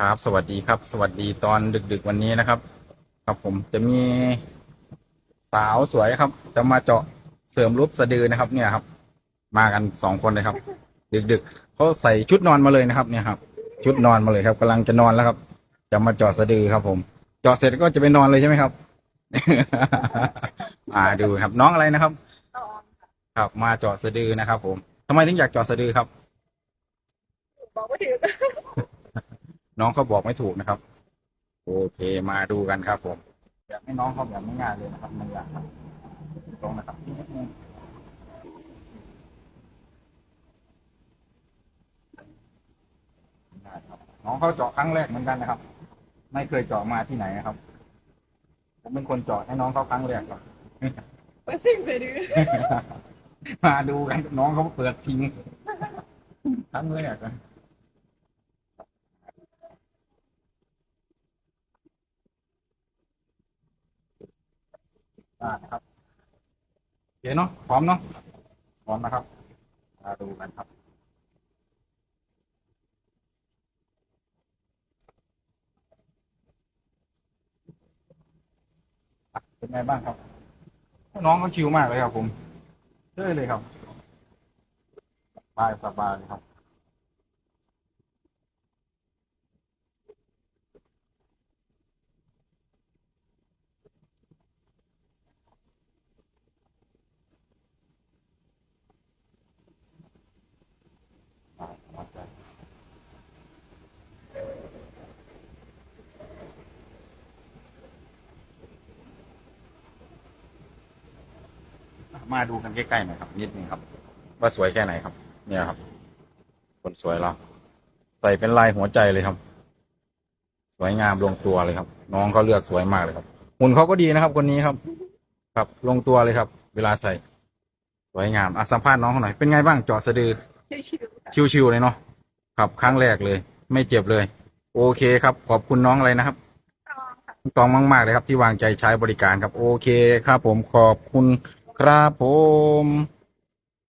ครับ สวัสดีครับ สวัสดีตอนดึก ๆ วันนี้นะครับ ครับผมจะมีสาวสวยครับ จะมาเจาะเสริมรูปสะดือนะครับ เนี่ยครับ มากันสองคนเลยครับ ดึกๆเขาใส่ชุดนอนมาเลยนะครับ เนี่ยครับ ชุดนอนมาเลยครับกำลังจะนอนแล้วครับ จะมาเจาะสะดือครับ ผม เจาะเสร็จก็จะไปนอนเลยใช่ไหมครับอ่าดูครับ น้องอะไรนะครับตองค่ะครับ มาเจาะสะดือนะครับ ผมทำไมถึงอยากเจาะสะดือครับบอกว่าถือ น้องเขาบอกไม่ถูกนะครับ โอเคมาดูกันครับผมอยากให้น้องเขาแบบง่ายๆเลยนะครับไม่อยากครับตรงนะครับนิดนึงได้ครับน้องเขาเจาะครั้งแรกเหมือนกันนะครับ ไม่เคยเจาะมาที่ไหนนะครับ ผมเป็นคนเจาะให้น้องเขาครั้งแรกครับเปิดสิ่งเสียดื้อมาดูกันน้องเขาเปิดชิงครั้งแรกอะ ได้ครับโอเคเนาะพร้อมเนาะพร้อมนะครับมาดูกันครับเป็นไงบ้างครับ น้องเขาชิวมากเลยครับผมเช่เลยครับสบายสบายเลยครับ มาดูกันใกล้ๆหน่อยครับนิดนึงครับ ว่าสวยแค่ไหนครับ เนี่ยครับ คนสวยเราใส่เป็นลายหัวใจเลยครับ สวยงามลงตัวเลยครับ น้องเขาเลือกสวยมากเลยครับหุ่นเขาก็ดีนะครับ คนนี้ครับ ครับลงตัวเลยครับ เวลาใส่ สวยงามอะสัมภาษณ์น้องเขาหน่อยเป็นไงบ้างเจาะสะดือชิวๆค่ะชิวๆเลยเนาะครับครั้งแรกเลย ไม่เจ็บเลย โอเคครับ ขอบคุณน้องอะไรนะครับตองค่ะตองมาก ๆ เลยครับที่วางใจใช้บริการครับ โอเคครับผมขอบคุณ ครับผม